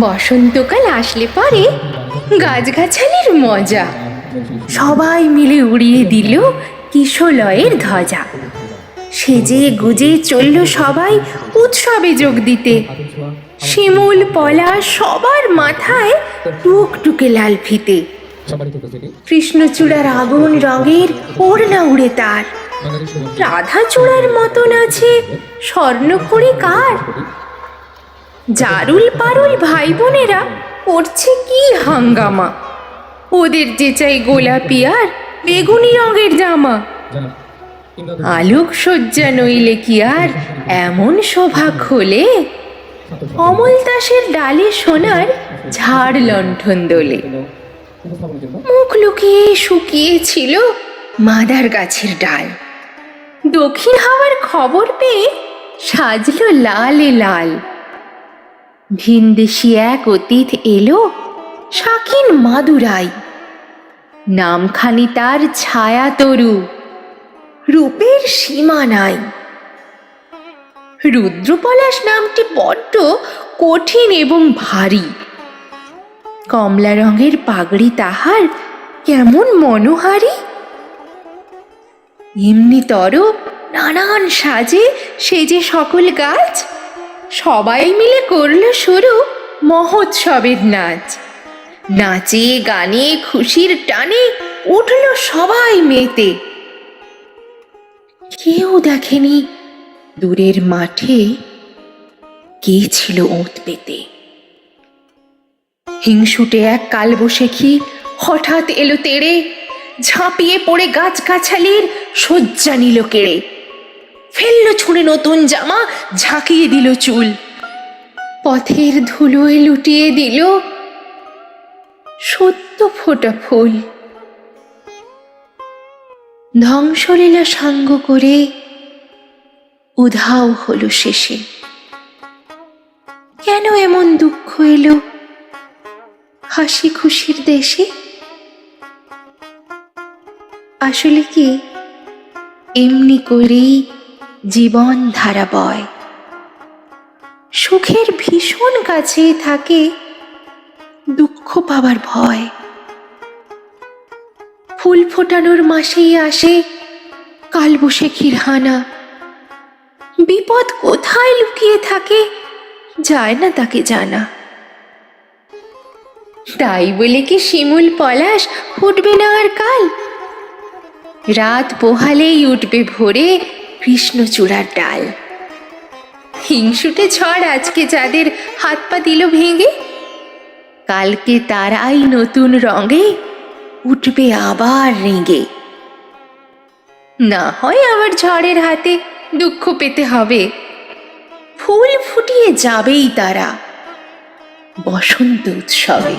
বসন্তকাল আসলে পরে গাছগাছালির মজা। সবাই মিলে উড়িয়ে দিল কিশলয়ের ধ্বজা। সেজে গুজে চলল সবাই উৎসবে যোগ দিতে। শিমুল, পলা সবার মাথায় টুকটুকে লাল ফিতে। কৃষ্ণচূড়ার আগুন রঙের ওড়না উড়ে তার। রাধাচূড়ার মতন আছে স্বর্ণপুরী কার? জারুল পারুল ভাই বোনেরা করছে কি হাঙ্গামা? ওদের যে চাই গোলাপি আর বেগুনি রঙের জামা। আলোক সজ্জা নইলে কি আর এমন শোভা খোলে? অমল দাসের ডালে সোনার ঝাড় লণ্ঠন দোলে। মুখ লুকিয়ে শুকিয়েছিল মাদার গাছের ডাল। দক্ষিণ হাওয়ার খবর পেয়ে সাজলো লালে লাল। ভিনদেশি এক অতীত এলো শাকিন মাদুরাই। নামখানি তার ছায়া তরু, রূপের সীমা নাই রুদ্রপলাশ নামটি বড্ড কঠিন এবং ভারী। কমলা রঙের পাগড়ি তাহার কেমন মনোহারী। এমনিতর নানান সাজে সেজে সকল গাছ সবাই মিলে করল শুরু মহোৎসবের নাচ। নাচে, গানে, খুশির টানে উঠল সবাই মেতে কেউ দেখেনি দূরের মাঠে কে ছিল ওঁত পেতে। হিংসুটে এক কালবৈশাখী হঠাৎ এলো তেড়ে, ঝাঁপিয়ে পড়ে গাছগাছালির শয্যা নিল কেড়ে। ফেলল ছুঁড়ে নতুন জামা, ঝাঁকিয়ে দিল চুল। পথের ধুলোয় লুটিয়ে দিল সত্য ফোটা ফুল। ধ্বংসলীলা সাঙ্গ করে উধাও হলো শেষে। কেন এমন দুঃখ এলো হাসি খুশির দেশে? আসলে কি এমনি করেই জীবন ধারা বয়। সুখের ভীষণ কাছে থাকে দুঃখ পাবার ভয়। ফুল ফোটানোর মাসেই আসে কালবৈশাখীর হানা বিপদ কোথায় লুকিয়ে থাকে যায় না তাকে জানা। তাই বলে কি শিমুল পলাশ ফুটবে না আর কাল? রাত পোহালেই উঠবে ভোরে কৃষ্ণচূড়ার ডাল। হিংসুটে ঝড় আজকে যাদের হাত পা দিল ভেঙে, কালকে তারাই নতুন রঙে উঠবে আবার রেঙে। না হয় আবার ঝড়ের হাতে দুঃখ পেতে হবে। ফুল ফুটিয়ে যাবেই তারা বসন্ত উৎসবে।